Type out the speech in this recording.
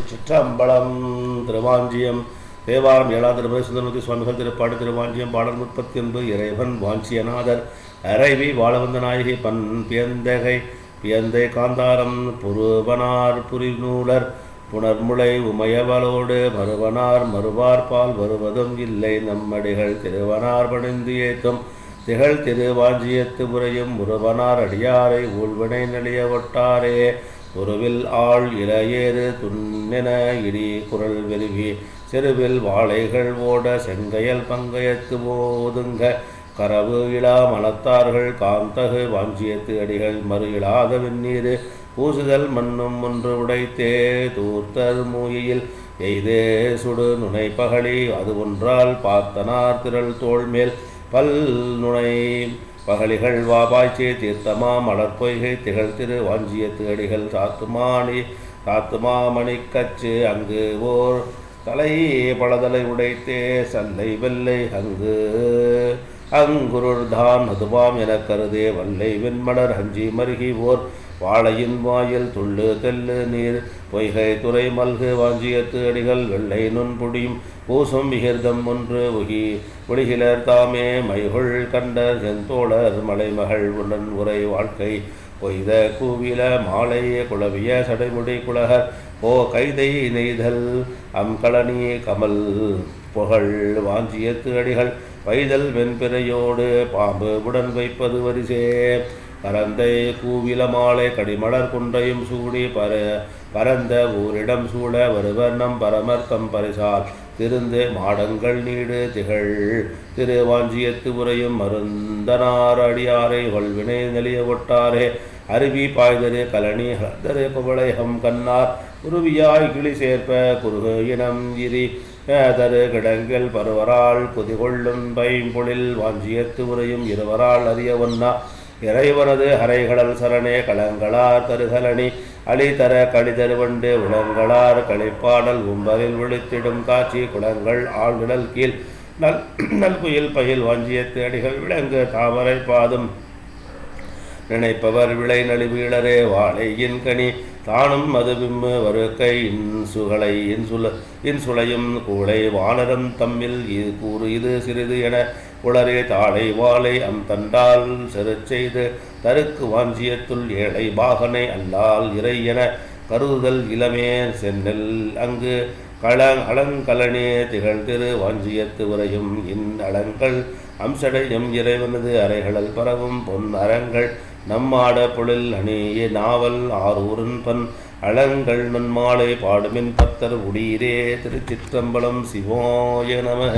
திருச்சிற்றம்பலம் திருவாஞ்சியம். தேவாரம் ஏழா திருபதி சுந்தரமூர்த்தி சுவாமிகள் திருப்பாடு திருவாஞ்சியம் பாடல் முப்பத்தி ஒன்பது இறைவன் வாஞ்சியநாதர். அரைவி வாழவந்த நாயகி பன் பியந்தகை பியந்தை காந்தாரம் புருவனார் புரிநூலர். புனர்முளை உமையவளோடு மறுவனார் மறுவார் பால் வருவதும் இல்லை. நம்மடிகள் திருவனார் பணிந்து ஏத்தும் திகழ் திருவாஞ்சியத்து உரையும் முருவனார் அடியாரை ஊழ்வினை நெளிய ஒட்டாரே. உருவில் ஆள் இளையேறு துண்ணென இடி குரல் வெறுவி செருவில் வாழைகள் ஓட செங்கையல் பங்கயத்து போதுங்க கரவு இளா மலத்தார்கள் காந்தகு வாஞ்சியத்து அடிகள் மறு இழாத வெந்நீர். பூசுதல் மண்ணும் ஒன்று உடைத்தே தூர்த்தர் மூயில் எய்தே சுடு நுனை பகழி அது ஒன்றால் பார்த்தனார் திரள் தோள் மேல் பல் நுனை. பகலிகள் வாபாய்ச்சே தீர்த்தமா மலர் பொய்கை திகழ் திரு வாஞ்சியத்து அடிகள் சாத்துமானி சாத்துமாமணி கச்சு அங்கு ஓர் தலை பலதலை உடைத்தே சல்லை வெள்ளை அங்கு. அங்குருள்தான் அதுவாம் என கருதே வல்லை வெண்மலர் அஞ்சி மருகி ஓர் வாழையின் வாயில் துள்ளு தெல்லு நீர் பொய்கை துறை மல்கு வாஞ்சியத்து அடிகள் வெள்ளை நுண்புடியும் பூசும் விகிர்தம் ஒன்று உகி ஒளிகிலர் தாமே மைகுள் கண்டர் செந்தோழர் மலைமகள் உடன் உரை வாழ்க்கை பொய்த கூவில மாலை குளவிய சடைமுடி குலகர் ஓ கைதை நெய்தல் அம்கலனி கமல் புகழ் வாஞ்சியத்து அடிகள் வைதல் வெண்பிறையோடு பாம்பு உடன் வைப்பது வரிசே. பரந்தை கூவில மாலை கடிமலர் குன்றையும் சூடி பர பரந்த ஊரிடம் சூழ வருவர் நம் பரமர்த்தம் பரிசால். திருந்து மாடங்கள் நீடு திகழ். திருவாஞ்சியத்து உரையும் மருந்தனார் அடியாரை வல்வினை நெளிய ஒட்டாரே. அருவி பாய்தரு கலனி ஹலதரு புகழைகம் கண்ணார். குருவியாய் கிளி சேர்ப்ப குருகு இனம் இரி. தரு கிடங்கில் பருவரால் குதிகொள்ளும் பைம்பொழில் வாஞ்சியத்து உரையும் இருவரால் அறிய ஒன்னா. இறைவனது ஹரைகடல் சரணே களங்களார் தருகலனி அழிதர கழிதருவண்டு உளங்களார் களிப்பாடல் உம்பரில் விழித்திடும் காட்சி குளங்கள் ஆழ்நிழல் கீழ். நல் நல்குயில் பயில் வஞ்சிய அடிகள் விலங்கு தாமரை பாதும். நினைப்பவர் விளை நலிவீழரே வாழையின் கனி தானும் மதுவிம்மு வருக்கை இன்சுகளை இன்சுல இன்சுளையும் கூளை வானரம் தம்மில் இது கூறு இது சிறிது என உளரே தாளை வாழை அம் தண்டால் செரு செய்து தருக்கு வாஞ்சியத்துள் ஏழை பாகனை அல்லால் இறை என கருதுதல் இளமே சென்னல் அங்கு களங் அலங்கலனே திகழ்திரு வாஞ்சியத்து உரையும் இன் அலங்கள். அம்சடையும் இறைவனது அறைகளல் பரவும் பொன் அறங்கள். நம்மாட பொழில் அணியே நாவல் ஆரூரன் பன் அலங்கள் நன்மாலை பாடுமின் பத்தர் உடீரே திருச்சிற்றம்பலம் சிவோய நமக.